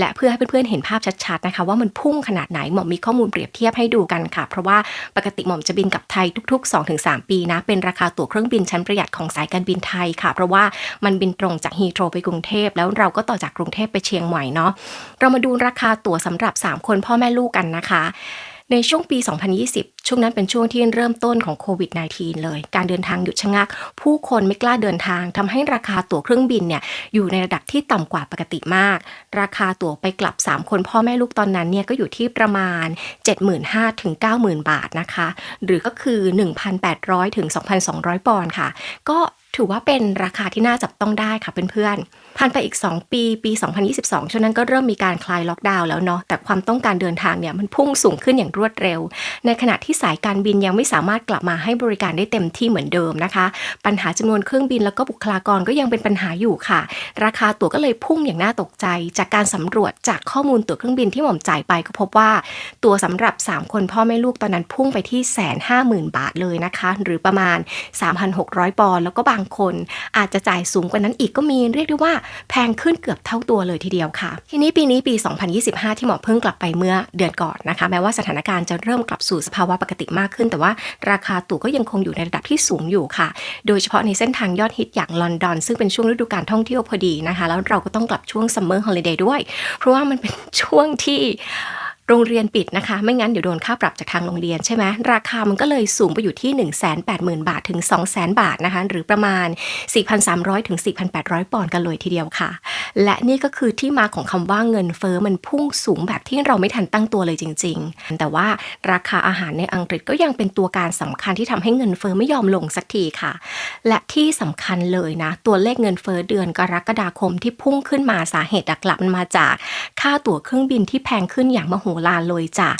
และเพื่อให้เพื่อนๆเห็นภาพชัดๆนะคะว่ามันพุ่งขนาดไหนหม่อมมีข้อมูลเปรียบเทียบให้ดูกันค่ะ เพราะว่าปกติหม่อมจะบินกับไทยทุก ๆ 2-3 ปีนะ เป็นราคาตั๋วเครื่องบินชั้นประหยัดของสายการบินไทยค่ะ เพราะว่ามันบินตรงจากฮีโตรไปกรุงเทพแล้วเราก็ต่อจากกรุงเทพไปเชียงใหม่เนาะเรามาดูราคาตั๋วสำหรับ 3 คนพ่อแม่ลูกกันนะคะ ในช่วงปี 2020 ช่วงนั้นเป็นช่วงที่เริ่มต้นของโควิด -19 เลย การเดินทางหยุดชะงัก ผู้คนไม่กล้าเดินทางทำให้ราคาตั๋วเครื่องบินเนี่ยอยู่ในระดับที่ต่ำกว่าปกติมาก ราคาตั๋วไปกลับ 3 คนพ่อแม่ลูกตอนนั้นเนี่ยก็อยู่ที่ประมาณ 75,000ถึง90,000 บาทนะคะ หรือก็คือ 1,800ถึง2,200 ปอนด์ค่ะ ก็ถือว่าเป็นราคาที่น่าจับต้องได้ค่ะเพื่อนๆ ผ่านไปอีก 2 ปี ปี 2022 ช่วงนั้นก็เริ่มมีการคลายล็อกดาวน์แล้วเนาะ แต่ความต้องการเดินทางเนี่ยมันพุ่งสูงขึ้นอย่างรวดเร็ว ในขณะที่สายการบินยังไม่สามารถกลับมาให้บริการได้เต็มที่เหมือนเดิมนะคะ ปัญหาจำนวนเครื่องบินแล้วก็บุคลากรก็ยังเป็นปัญหาอยู่ค่ะ ราคาตั๋วก็เลยพุ่งอย่างน่าตกใจ จากการสำรวจจากข้อมูลตั๋วเครื่องบินที่หม่อมจ่ายไปก็พบว่าตั๋วสำหรับ 3 คนพ่อแม่ลูกตอนนั้นพุ่งไปที่แสนห้าหมื่นบาทเลยนะคะ หรือประมาณ 3,600 ปอนด์แล้วก็บางคนอาจจะจ่ายสูงกว่านั้นอีกก็มีเรียกได้ว่าแพงขึ้นเกือบเท่าตัวเลยทีเดียวค่ะ ทีนี้ปีนี้ปี 2025 ที่หมอเพิ่งกลับไปเมื่อเดือนก่อนนะคะ แม้ว่าสถานการณ์จะเริ่มกลับสู่สภาวะปกติมากขึ้น แต่ว่าราคาตั๋วก็ยังคงอยู่ในระดับที่สูงอยู่ค่ะ โดยเฉพาะในเส้นทางยอดฮิตอย่างลอนดอน ซึ่งเป็นช่วงฤดูการท่องเที่ยวพอดีนะคะ แล้วเราก็ต้องกลับช่วงซัมเมอร์ฮอลิเดย์ด้วย เพราะว่ามันเป็นช่วงที่ โรงเรียนปิดนะคะ ไม่งั้นเดี๋ยวโดนค่าปรับจากทางโรงเรียนใช่ไหมราคามันก็เลยสูงไปอยู่ที่ 180,000 บาทถึง 200,000 บาทนะคะ หรือประมาณ 4,300 ถึง 4,800 ปอนด์กันเลยทีเดียวค่ะ และนี่ก็คือที่มาของคำว่าเงินเฟอ้อมันพุ่งสูงแบบที่เราไม่ทันตั้งตัวเลยจริง ๆ แต่ว่าราคาอาหารในอังกฤษก็ยังเป็นตัวการสำคัญที่ทำให้เงินเฟอ้อไม่ยอมลงสักทีค่ะ และที่สำคัญเลยนะ ตัวเลขเงินเฟอ้อเดือนกรกฎาคมที่พุ่งขึ้นมาสาเหตุหลักๆมันมาจาก ค่าตั๋วเครื่องบินที่แพงขึ้นอย่างมโหฬารเลยจ้ะ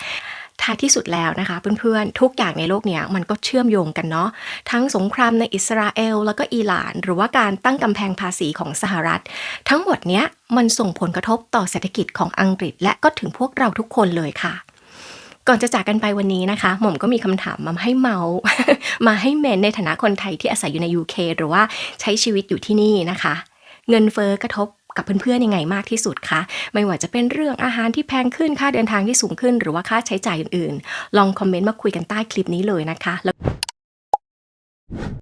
ท้ายที่สุดแล้วนะคะเพื่อนๆ ทุกอย่างในโลกเนี้ยมันก็เชื่อมโยงกันเนาะทั้งสงครามในอิสราเอล แล้วก็อิหร่าน หรือว่าการตั้งกำแพงภาษีของสหรัฐ ทั้งหมดเนี้ยมันส่งผลกระทบต่อเศรษฐกิจของอังกฤษ และก็ถึงพวกเราทุกคนเลยค่ะก่อนจะจากกันไปวันนี้นะคะ หม่อมก็มีคำถามมาให้เมาส์มาให้เมนในฐานะคนไทยที่อาศัยอยู่ใน UK หรือว่าใช้ชีวิตอยู่ที่นี่นะคะ เงินเฟอ้อกระทบ กับเพื่อนๆยังไงมากที่สุดคะ ไม่ว่าจะเป็นเรื่องอาหารที่แพงขึ้นค่าเดินทางที่สูงขึ้น หรือว่าค่าใช้จ่ายอื่นๆ ลองคอมเมนต์มาคุยกันใต้คลิปนี้เลยนะคะ